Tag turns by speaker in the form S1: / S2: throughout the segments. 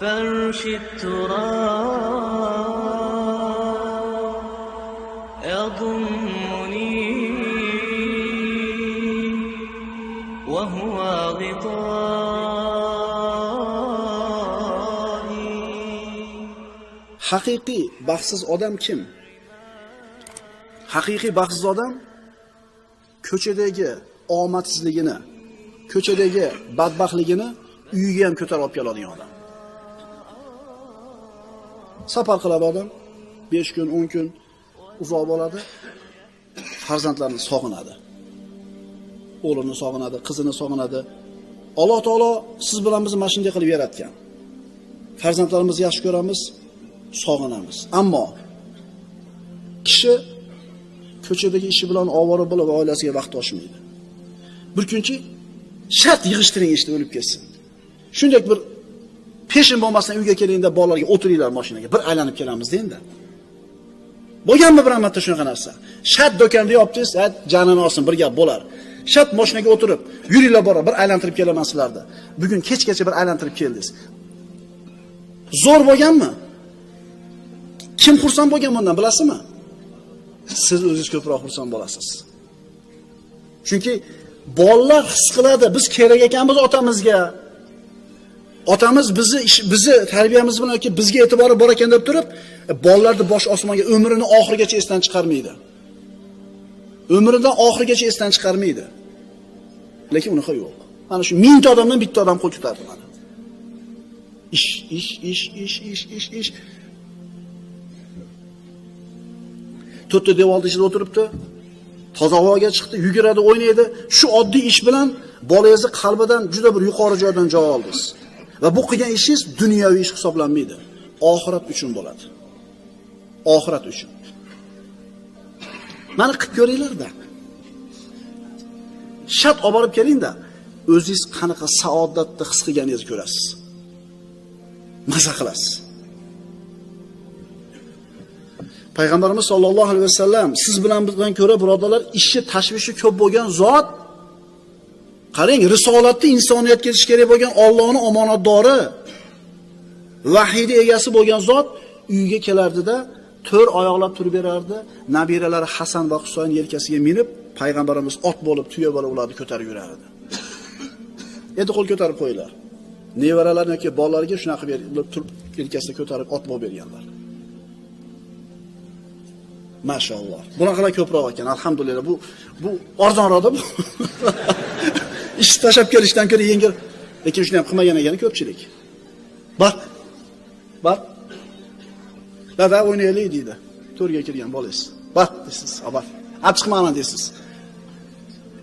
S1: فرش التراب يضمني وهو غطائي
S2: haqiqiy baxtsiz odam kim haqiqiy baxtsiz odam ko'chadagi omadsizligini ko'chadagi badbaxtligini uyiga ham ko'tarib olib keladigan odam Safar qiladi odam. 5 kun 10 kun uzoq bo'ladi. Farzandlarini sog'inadi. O'g'lini sog'inadi qizini sog'inadi. Alloh taolo siz bilan bizni mana shunday qilib yaratgan. Farzandlarimizni yaxshi ko'ramiz sog'inamiz. Ammo kishi ko'chadagi ishi bilan ovora bo'lib oilasiga vaqt ochmaydi bir kunchi shart yig'ishtiring ishni o'lib ketsin. Shunday bir peshin bo'lmasdan uyga kelingda bolalarga o'tiringlar mashinaga. Bir aylanib kelamiz endi bo'lganmi bir marta shunaqa narsa? Shart do'konda yopdingiz ha janini olsin bir gap bo'lar. Shart mashinaga o'tirib yuringlar bora bir aylantirib kelaman sizlarni bugun kechgacha bir aylantirib keldingiz. Zo'r bo'lganmi? Kim xursand bo'lgan bundan bilasizmi? Siz o'zingiz ko'proq xursand bo'lasiz. Chunki bolalar his qiladi biz kerak ekanmiz otamizga. Otamiz bizni bizni tarbiyamiz bilan yoki bizga e'tibori bor ekan deb turib e, bolalarni bosh osmonga umrini oxirigacha esdan chiqarmaydi. Umridan oxirigacha esdan chiqarmaydi. Lekin unaqa yo'q. Mana shu mingta odamdan bitta odam qo'l ko'tardi mana. Ish ish ish ish ish ish ish. To'rtta devorni ichida o'tiribdi. Toza havoga chiqdi yuguradi o'ynaydi. Shu oddiy ish bilan bolangizni qalbidan juda bir yuqori joydan joy oldingiz va bu qilgan ishingiz dunyoviy ish hisoblanmaydi. Oxirat uchun bo'ladi. Oxirat uchun. Mana qilib ko'ringlarda shart olib borib kelingda o'zingiz qanaqa saodatni his qilganingizni ko'rasiz. Maza qilasiz. Payg'ambarimiz sollallohu alayhi vasallam siz bilan bizdan ko'ra birodarlar ishi tashvishi ko'p bo'lgan zot qarang risolatni insoniyatga yetish kerak bo'lgan Allohning omonatdori vahiyni egasi bo'lgan zot uyiga kelardida to'r oyoqlab turib berardi nabiralari hasan va husayn yelkasiga minib payg'ambarimiz ot bo'lib tuya bo'lib ularni ko'tarib yurardi endi qo'l ko'tarib qo'yinglar nevaralarni yoki bolalariga shunaqa qilib turib yelkasida ko'tarib ot bo'lib berganlar Mashaalloh. Bunaqalar ko'proq ekan, alhamdulillah. Bu bu arzonroqda bu. Ish tashab kelishdan ko'ra yengil. Lekin shuni ham qilmagan ekan ko'pchilik. Bak. Bak. Dada o'ynaylik deydi. To'rga kirgan bolangiz. Bak deysiz, abar. Olib chiqmayman deysiz.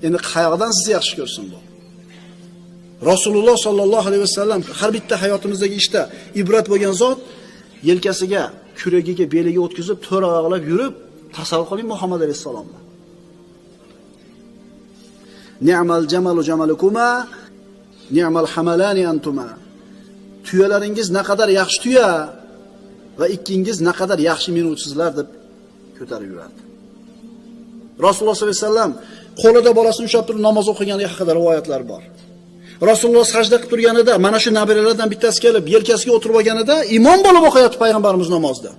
S2: Endi qayoqdan sizni yaxshi ko'rsin bu? Rasululloh sollallohu alayhi vasallam har bitta hayotimizdagi ishda ibrat bo'lgan zot yelkasiga, kuragiga, beliga o'tkazib, to'ra oyoqlab yurib, tasavvur qiling Muhammad alayhissalomni. Ni'mal jamalu jamalukuma, ni'mal hamalani antuma. Tuyalaringiz naqadar yaxshi tuya va ikkingiz naqadar yaxshi minuvchisizlar deb ko'tarib yurardi. Rasululloh sollallohu alayhi vasallam qo'lida bolasini ushlab turib namoz o'qiganligi haqida rivoyatlar bor. Rasululloh sajda qilib turganida mana shu nabiralardan bittasi kelib yelkasiga o'tirib olganida imom bo'lib o'qiyapti payg'ambarimiz namozda.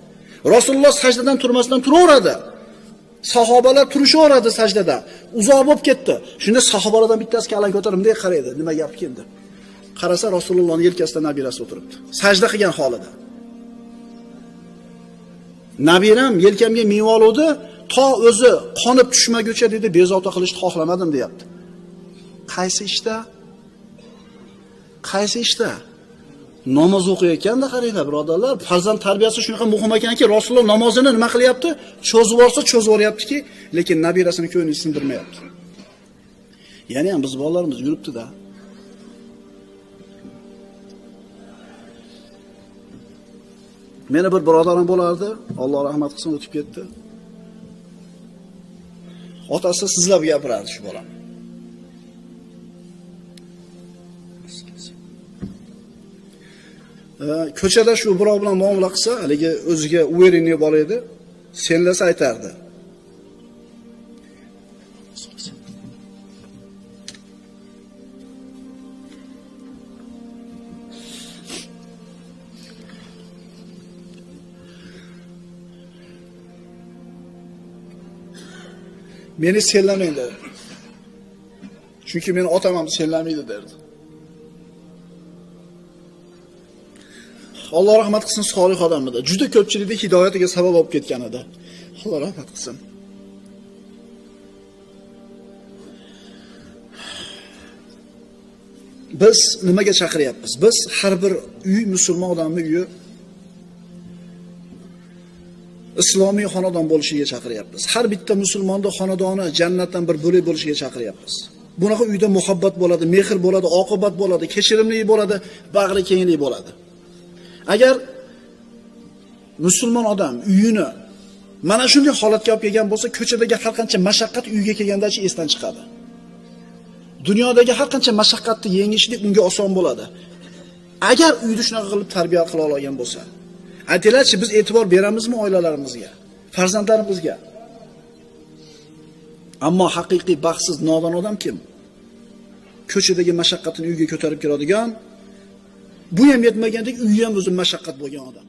S2: Rasululloh sajdadan turmasdan turaveradi. Sahobalar turishaveradi sajdada. Uzoq bo'lib ketdi. Shunda sahobalardan bittasi kalan ko'tarib bunday qaraydi. Nima gap endi? Qarasa Rasulullohning yelkasida nabirasi o'tiribdi. Sajda qilgan holida. Nabiram yelkamga minib oluvdi, to o'zi qonib tushmaguncha dedi bezovta qilishni xohlamadim deyapti. Qaysi ishda? Qaysi ishda? Namoz o'qiyotganda qaranglar birodarlar, farzand tarbiyasi shunaqa muhim ekanki, Rasululloh namozini nima qilyapti? Cho'zib yuborsa cho'zib yuboryaptiki, lekin nabirasini ko'nglini sindirmayapti. Ya'ni ham biz bolalarimiz yuribdi-da. Meni bir birodarim bo'lardi, Alloh rahmat qilsin, o'tib ketdi. Otasi sizlab gapirardi shu bolani. ko'chada shu birov bilan muomala qilsa haligi o'ziga уверенный bor edi senlasa aytardi. Meni senlamang dedi chunki meni otam ham senlamaydi derdi. Alloh rahmat qilsin solih odam edi. Juda ko'pchilikni hidoyatiga sabab bo'lib ketgan edi. Alloh rahmat qilsin. Biz nimaga chaqiryapmiz? Biz har bir uy musulmon odamning uyi islomiy xonadon bo'lishiga chaqiryapmiz. Har bitta musulmonning xonadoni jannatdan bir bo'lak bo'lishiga chaqiryapmiz. Bunaqa uyda muhabbat bo'ladi, mehr bo'ladi, oqibat bo'ladi, kechirimli bo'ladi, bag'ri kenglik bo'ladi. Agar musulmon odam uyini mana shunday holatga olib kelgan bo'lsa, ko'chadagi har qancha mashaqqat uyga kelgandachi esdan chiqadi. Dunyodagi har qancha mashaqqatni yengishlik unga oson bo'ladi. Agar uyni shunaqa qilib tarbiya qila olgan bo'lsa. Aytinglarchi, biz e'tibor beramizmi oilalarimizga, farzandlarimizga? Ammo haqiqiy baxtsiz nodon odam kim? Ko'chadagi mashaqqatini uyga ko'tarib keladigan, bu ham yetmagandek uyi ham o'zi mashaqqat bo'lgan odam.